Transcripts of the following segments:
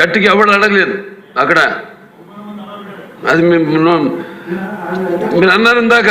గట్టికి ఎవడు అడగలేదు. అక్కడ అది మేము మీరు అన్నారు ఇందాక.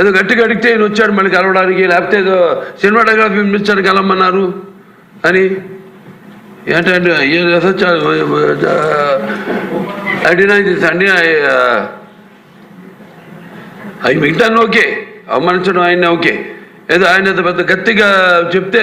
ఏదో గట్టిగా అడిగితే ఈయన వచ్చాడు మళ్ళీ కలవడానికి లేకపోతే ఏదో సినిమాటోగ్రఫీ పిలిపించాడు కలవమన్నారు అని. ఏంటంటే అడినా అండి అవి మిగతాన్ని ఓకే. అవమానించడం ఆయన ఓకే. ఏదో ఆయన పెద్ద గట్టిగా చెప్తే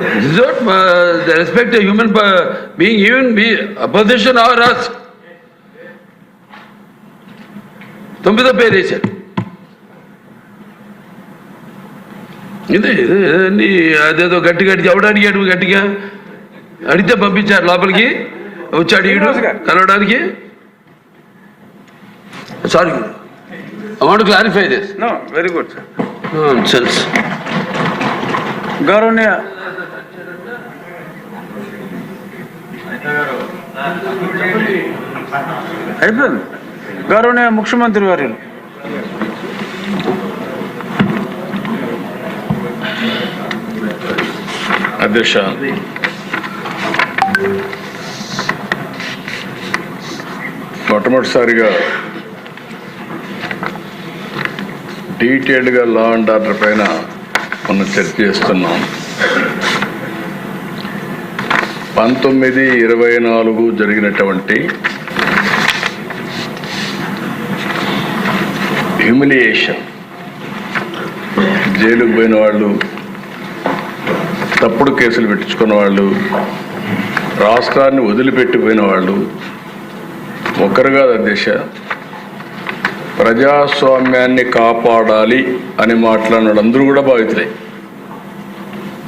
This is what uh, the respect a human being, even be opposition or us. తొమ్మిదో పేరు వేశారు ఇదే ఇదే అదేదో గట్టి గట్టి ఎవడు అడిగాడు గట్టిగా అడిగితే పంపించారు లోపలికి వచ్చి అడిగాడు కలవడానికి sorry I want clarify this very good sir sense గౌరవనీయ అయిపోయింది. గౌరవనీయ ముఖ్యమంత్రి గారు. అధ్యక్ష. మొట్టమొదటిసారిగా డీటెయిల్డ్గా లా అండ్ ఆర్డర్ పైన మనం చర్చ చేస్తున్నాం. పంతొమ్మిది ఇరవై నాలుగు జరిగినటువంటి హ్యూమిలియేషన్ జైలుకు పోయిన వాళ్ళు తప్పుడు కేసులు పెట్టించుకున్న వాళ్ళు రాష్ట్రాన్ని వదిలిపెట్టిపోయిన వాళ్ళు ఒకరు కాదు అధ్యక్ష ప్రజాస్వామ్యాన్ని కాపాడాలి అని మాట్లాడినందరూ కూడా బాధితులే.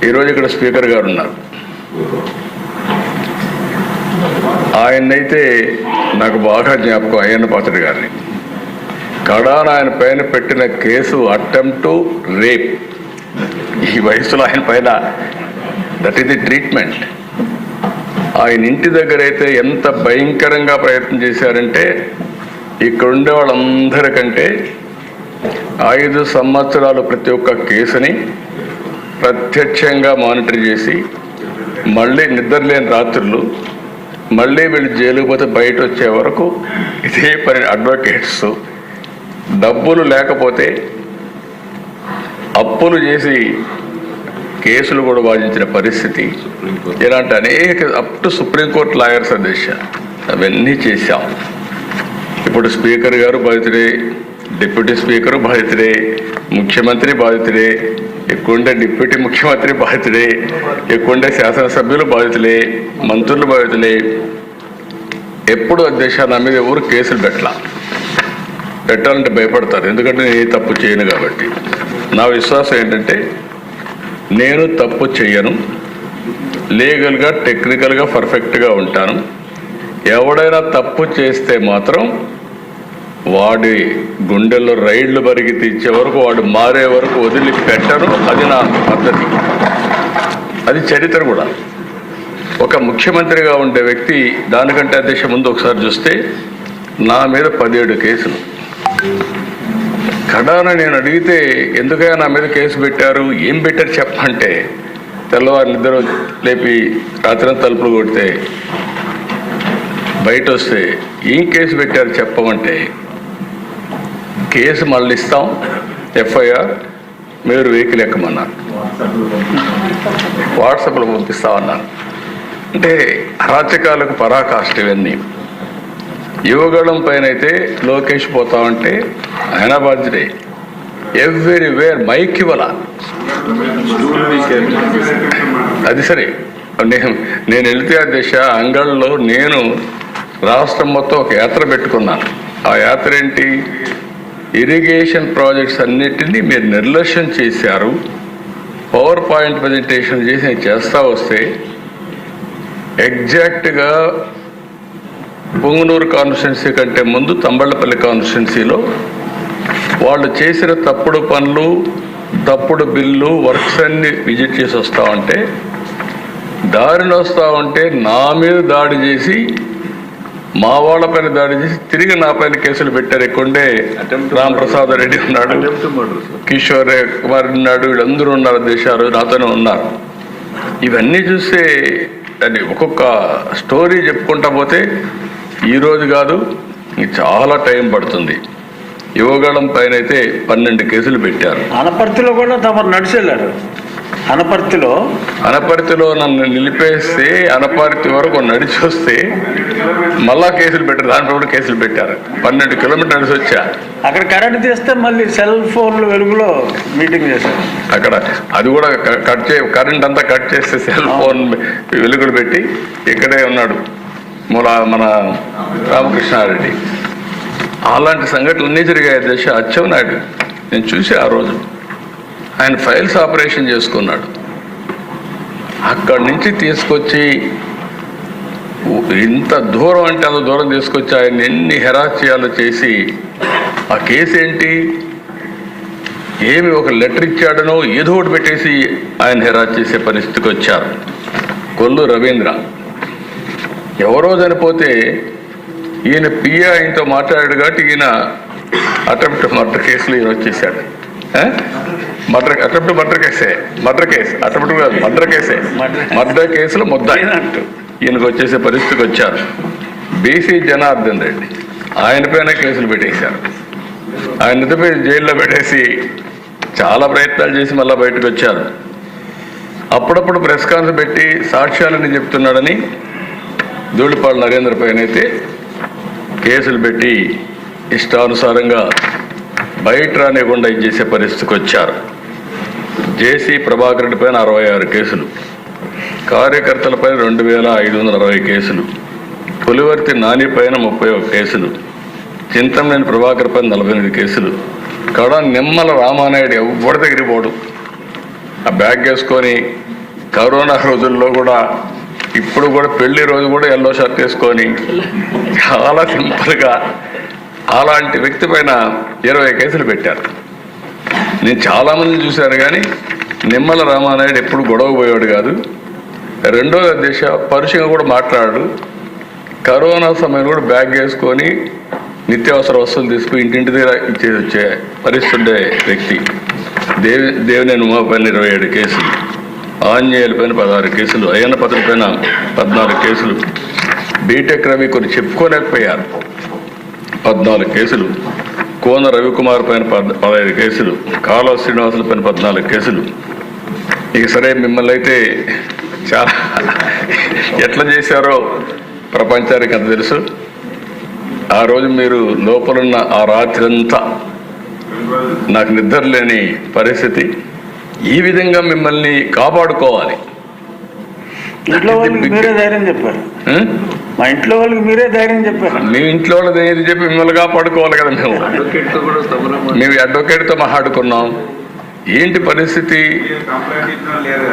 ఈరోజు ఇక్కడ స్పీకర్ గారు ఉన్నారు. ఆయన్నైతే నాకు బాగా జ్ఞాపకం అయ్యన్న పాత్రుడు గారిని. కడాన ఆయన పైన పెట్టిన కేసు అటెంప్ట్ రేప్. ఈ వయసులో ఆయన పైన దట్ ఈస్ ది ట్రీట్మెంట్. ఆయన ఇంటి దగ్గర అయితే ఎంత భయంకరంగా ప్రయత్నం చేశారంటే ఇక్కడుండే వాళ్ళందరికంటే ఐదు సంవత్సరాలు ప్రతి ఒక్క కేసుని ప్రత్యక్షంగా మానిటర్ చేసి మళ్ళీ నిద్రలేని రాత్రులు మళ్ళీ వీళ్ళు జైలుకు పోతే బయట వచ్చే వరకు ఇదే పని అడ్వకేట్స్ డబ్బులు లేకపోతే అప్పులు చేసి కేసులు కూడా వాదించిన పరిస్థితి. ఇలాంటి అనేక అప్ టు సుప్రీంకోర్టు లాయర్స్ అధ్యక్ష అవన్నీ చేశాం. ఇప్పుడు స్పీకర్ గారు బాధితుడే డిప్యూటీ స్పీకర్ బాధితుడే ముఖ్యమంత్రి బాధితుడే ఎక్కువంటే డిప్యూటీ ముఖ్యమంత్రి బాధితులే ఎక్కువంటే శాసనసభ్యులు బాధితులే మంత్రులు బాధితులే. ఎప్పుడు అధ్యక్ష నా మీద ఎవరు కేసులు పెట్టలా? పెట్టాలంటే భయపడతారు. ఎందుకంటే నేను తప్పు చేయను కాబట్టి. నా విశ్వాసం ఏంటంటే నేను తప్పు చేయను లీగల్గా టెక్నికల్గా పర్ఫెక్ట్గా ఉంటాను. ఎవడైనా తప్పు చేస్తే మాత్రం వాడి గుండెల్లో రైళ్ళు బరిగి తెచ్చే వరకు వాడు మారే వరకు వదిలిపెట్టను. అది నా పద్ధతి. అది చరిత్ర కూడా. ఒక ముఖ్యమంత్రిగా ఉండే వ్యక్తి దానికంటే అధ్యక్ష ముందు ఒకసారి చూస్తే నా మీద పదిహేడు కేసులు. కడాన నేను అడిగితే ఎందుకైనా నా మీద కేసు పెట్టారు? ఏం పెట్టారు చెప్పంటే? తెల్లవారు లేపి రాత్రి తలుపులు కొడితే బయట వస్తే ఏం కేసు పెట్టారు చెప్పమంటే? కేసు మళ్ళీ ఇస్తాం. ఎఫ్ఐఆర్. మీరు వెహికల్ ఎక్కమన్నారు. వాట్సాప్లో పంపిస్తామన్నారు. అంటే అరాచకాలకు పరాకాష్ట ఇవన్నీ. యువగళం పైన అయితే లోకేష్ పోతామంటే ఆయన బాధ్యతే ఎవ్రీవేర్ మైక్ ఇవ్వాల. అది సరే. నేను నేను వెళితే ఆ దిశ అంగళ్ళలో నేను రాష్ట్రం మొత్తం ఒక యాత్ర పెట్టుకున్నాను. ఆ యాత్ర ఏంటి? ఇరిగేషన్ ప్రాజెక్ట్స్ అన్నిటినీ మీరు నిర్లక్ష్యం చేశారు. పవర్ పాయింట్ ప్రజెంటేషన్ చేసి నేను చేస్తా వస్తే ఎగ్జాక్ట్గా పొంగునూరు కాన్స్టిట్యున్సీ కంటే ముందు తంబళ్ళపల్లి కాన్స్టిట్యున్సీలో వాళ్ళు చేసిన తప్పుడు పనులు తప్పుడు బిల్లు వర్క్స్ అన్ని విజిట్ చేసి వస్తా ఉంటే దారిని వస్తూ ఉంటే నా మీద దాడి చేసి మా వాళ్ళ పైన దాడి చేసి తిరిగి నా పైన కేసులు పెట్టారు ఎక్కువండే రామప్రసాద్ రెడ్డి ఉన్నాడు. కిషోర్ కుమార్ ఉన్నాడు వీళ్ళందరూ ఉన్నారు దేశాలు నాతోనే ఉన్నారు. ఇవన్నీ చూస్తే అది ఒక్కొక్క స్టోరీ చెప్పుకుంటా పోతే ఈ రోజు కాదు చాలా టైం పడుతుంది. యువగళం పైన అయితే పన్నెండు కేసులు పెట్టారు. అనపర్తిలో కూడా తమరు నడిచెళ్ళారు. అనపర్తిలో అనపర్తిలో నన్ను నిలిపేస్తే అనపర్తి వరకు నడిచి వస్తే మళ్ళా కేసులు పెట్టారు. దాంట్లో కూడా కేసులు పెట్టారు. పన్నెండు కిలోమీటర్ నడిచి వచ్చా. అక్కడ కరెంట్ తీస్తే మళ్ళీ సెల్ ఫోన్లు వెలుగులో మీటింగ్ చేశారు. అక్కడ అది కూడా కట్ చే కరెంట్ అంతా కట్ చేస్తే సెల్ ఫోన్ వెలుగులు పెట్టి ఇక్కడే ఉన్నాడు మూల మన రామకృష్ణారెడ్డి. అలాంటి సంఘటనలు అన్నీ జరిగాయి దశ అచ్చెన్నాయుడు. నేను చూసి ఆ రోజు. ఆయన ఫైల్స్ ఆపరేషన్ చేసుకున్నాడు. అక్కడి నుంచి తీసుకొచ్చి ఇంత దూరం అంటే అంత దూరం తీసుకొచ్చి ఆయన ఎన్ని హెరాస్యాలు చేసి ఆ కేసు ఏంటి? ఏమి ఒక లెటర్ ఇచ్చాడనో ఏదో ఒకటి పెట్టేసి ఆయన హెరాస్ చేసే పరిస్థితికి వచ్చారు. కొల్లు రవీంద్ర. ఎవరో చనిపోతే ఈయన పిఏ ఆయనతో మాట్లాడాడు కాబట్టి ఈయన అటెంప్ట్ మర్డర్ కేసులో ఈయన వచ్చేసాడు మర్డర్ అటెంప్ట్ మర్డర్ కేసే మర్డర్ కేసు అటెంప్ట్ కాదు మర్డర్ కేసే. మర్డర్ కేసులో ముద్ద. ఈయనంటూ. ఈయనకు వచ్చేసే పరిస్థితికి వచ్చారు. బీసీ జనార్దన్ రెడ్డి ఆయన పైన కేసులు పెట్టేశారు. ఆయన జైల్లో పెట్టేసి చాలా ప్రయత్నాలు చేసి మళ్ళీ బయటకు వచ్చారు. అప్పుడప్పుడు ప్రెస్ కాన్ఫరెన్స్ పెట్టి సాక్ష్యాలని చెప్తున్నాడని ధూళిపాడు నరేంద్ర పైన అయితే కేసులు పెట్టి ఇష్టానుసారంగా బయట రానివ్వకుండా ఇచ్చేసే పరిస్థితికి వచ్చారు. జేసీ ప్రభాకర్ రెడ్డి పైన అరవై ఆరు కేసులు కార్యకర్తలపై రెండు వేల ఐదు వందల అరవై కేసులు పులివర్తి నాని పైన ముప్పై ఒక కేసులు చింతమనేని ప్రభాకర్ పైన నలభై ఎనిమిది కేసులు కడ నిమ్మల రామానాయుడు ఎవరి దగ్గరికి ఆ బ్యాగ్ వేసుకొని కరోనా రోజుల్లో కూడా ఇప్పుడు కూడా పెళ్ళి రోజు కూడా ఎల్లో షర్ట్ వేసుకొని చాలా సింపుల్గా అలాంటి వ్యక్తి పైన ఇరవై కేసులు పెట్టారు. నేను చాలామందిని చూశాను కానీ నిమ్మల రామానాయుడు ఎప్పుడు గొడవ పోయాడు కాదు. రెండో దిశ పరుషంగా కూడా మాట్లాడు కరోనా సమయంలో కూడా బ్యాగ్ వేసుకొని నిత్యావసర వస్తువులు తీసుకుని ఇంటింటి దగ్గర ఇచ్చేసి వచ్చే పరిస్థితుండే వ్యక్తి. దేవి దేవినేని ఉమాపైన ఇరవై ఏడు కేసులు. ఆంజనేయుల పైన పదహారు కేసులు. అయ్యన్న పత్రుల పైన పద్నాలుగు కేసులు. బీటెక్ రవి కొన్ని చెప్పుకోలేకపోయారు. పద్నాలుగు కేసులు. కోన రవికుమార్ పైన పద్ పదహైదు కేసులు. కాళ శ్రీనివాసుల పైన పద్నాలుగు కేసులు. ఇక సరే మిమ్మల్ని అయితే చాలా ఎట్లా చేశారో ప్రపంచానికి అంత తెలుసు. ఆ రోజు మీరు లోపలున్న ఆ రాత్రి అంతా నాకు నిద్ర లేని పరిస్థితి. ఈ విధంగా మిమ్మల్ని కాపాడుకోవాలి. ఇంట్లో వాళ్ళకి మీరే ధైర్యం చెప్పారు? మా ఇంట్లో వాళ్ళకి మీరే ధైర్యం చెప్పారు. మీ ఇంట్లో వాళ్ళది ఏది చెప్పి మిమ్మల్ని కాపాడుకోవాలి కదా మేము. మేము అడ్వకేట్తో మాట్లాడుకున్నాం. ఏంటి పరిస్థితి?